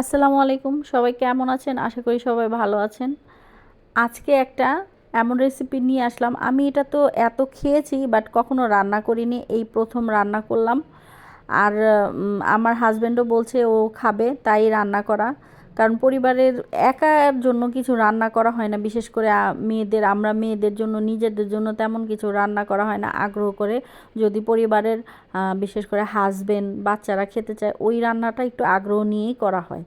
আসসালামু আলাইকুম। সবাই কেমন আছেন? আশা করি সবাই ভালো আছেন। আজকে একটা এমন রেসিপি নিয়ে আসলাম। আমি এটা তো এত খেয়েছি বাট কখনো রান্না করিনি। এই প্রথম রান্না করলাম। আর আমার হাজব্যান্ডও বলছে ও খাবে, তাই রান্না করা। কারণ পরিবারের একার জন্য কিছু রান্না করা হয় না। বিশেষ করে মেয়েদের, আমরা মেয়েদের জন্য, নিজেদের জন্য তেমন কিছু রান্না করা হয় না। আগ্রহ করে যদি পরিবারের বিশেষ করে হাজবেন্ড বাচ্চারা খেতে চায়, ওই রান্নাটা একটু আগ্রহ নিয়েই করা হয়।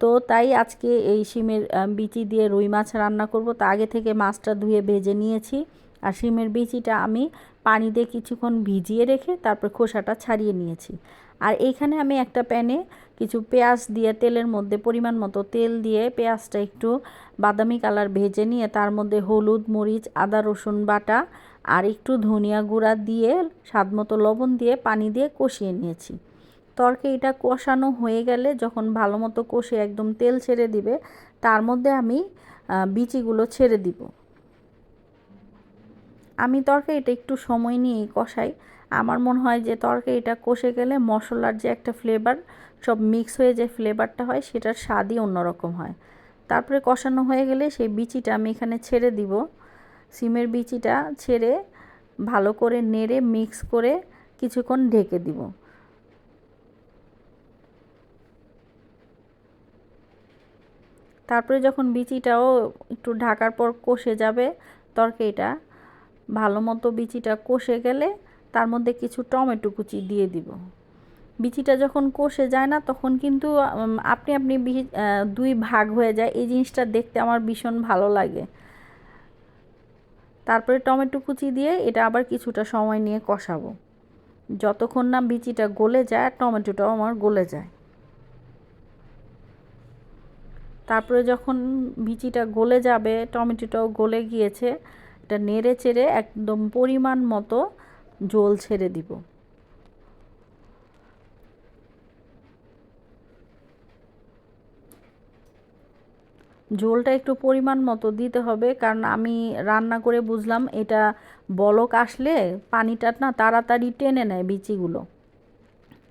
তো তাই আজকে এই শিমের বিচি দিয়ে রুই মাছ রান্না করব। তা আগে থেকে মাছটা ধুয়ে ভেজে নিয়েছি। আর শিমের বিচিটা আমি পানি দিয়ে কিছুক্ষণ ভিজিয়ে রেখে তারপর খোসাটা ছাড়িয়ে নিয়েছি। আর এইখানে আমি একটা প্যানে কিছু পেঁয়াজ দিয়ে তেলের মধ্যে পরিমাণ মতো তেল দিয়ে পেঁয়াজটা একটু বাদামি কালার ভেজে নিয়ে তার মধ্যে হলুদ, মরিচ, আদা, রসুন বাটা আর একটু ধনিয়া গুঁড়া দিয়ে স্বাদ মতো লবণ দিয়ে পানি দিয়ে কষিয়ে নিয়েছি। তরকে এটা কষানো হয়ে গেলে যখন ভালো মতো কষে একদম তেল ছেড়ে দিবে, তার মধ্যে আমি বিচিগুলো ছেড়ে দিব। আমি তরকারিটা একটু সময় নিয়েই কষাই। আমার মনে হয় যে তরকারিটা কষে গেলে মশলার যে একটা ফ্লেভার সব মিক্স হয়ে যে ফ্লেভারটা হয়, সেটার স্বাদই অন্যরকম হয়। তারপরে কষানো হয়ে গেলে সেই বিচিটা আমি এখানে ছেড়ে দিব। সিমের বিচিটা ছেড়ে ভালো করে নেড়ে মিক্স করে কিছুক্ষণ ঢেকে দিব। তারপরে যখন বিচিটাও একটু ঢাকার পর কষে যাবে তরকারিটা ভালো মতো বিচিটা কষে গেলে তার মধ্যে কিছু টমেটো কুচি দিয়ে দিব। বিচিটা যখন কষে যায় না, তখন কিন্তু আপনি আপনি দুই ভাগ হয়ে যায়। এই জিনিসটা দেখতে আমার ভীষণ ভালো লাগে। তারপরে টমেটো কুচি দিয়ে এটা আবার কিছুটা সময় নিয়ে কষাবো। যতক্ষণ না বিচিটা গলে যায় আর টমেটোটাও আমার গলে যায়। তারপরে যখন বিচিটা গলে যাবে, টমেটোটাও গলে গিয়েছে এটা নেড়ে চেড়ে একদম পরিমাণ মতো জল ছেড়ে দিব। ঝোলটা একটু পরিমাণ মতো দিতে হবে, কারণ আমি রান্না করে বুঝলাম এটা বলক আসলে পানিটা না তাড়াতাড়ি টেনে নেয় বিচিগুলো।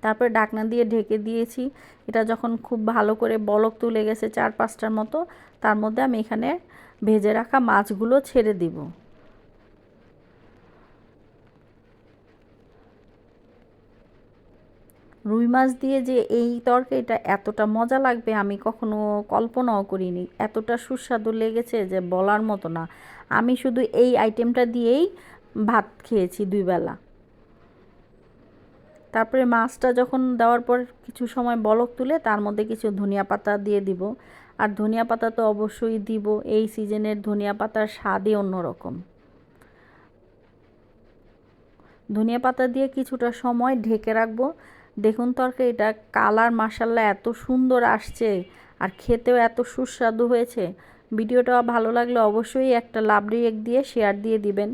তারপরে ঢাকনা দিয়ে ঢেকে দিয়েছি। এটা যখন খুব ভালো করে বলক তুলে গেছে চার পাঁচটার মতো, তার মধ্যে আমি এখানে ভেজে রাখা মাছগুলো ছেড়ে দিব। রুই মাছ দিয়ে যে এই তরকারিটা এতটা মজা লাগবে, আমি কখনো কল্পনাও করিনি। এতটা সুস্বাদু লেগেছে যে বলার মতো না। আমি শুধু এই আইটেমটা দিয়েই ভাত খেয়েছি দুই বেলা। তারপরে মাছটা যখন দেওয়ার পর কিছু সময় বলক তুলে তার মধ্যে কিছু ধনিয়া পাতা দিয়ে দিব। আর ধনিয়া পাতা তো অবশ্যই দিব, এই সিজনের ধনিয়া পাতার স্বাদই অন্যরকম। ধনিয়া পাতা দিয়ে কিছুটা সময় ঢেকে রাখব। দেখুন তরকারিটা কালার মাসাল্লা এত সুন্দর আসছে আর খেতেও এত সুস্বাদু হয়েছে। ভিডিওটা ভালো লাগলে অবশ্যই একটা লাভ রিয়েক দিয়ে শেয়ার দিয়ে দিবেন।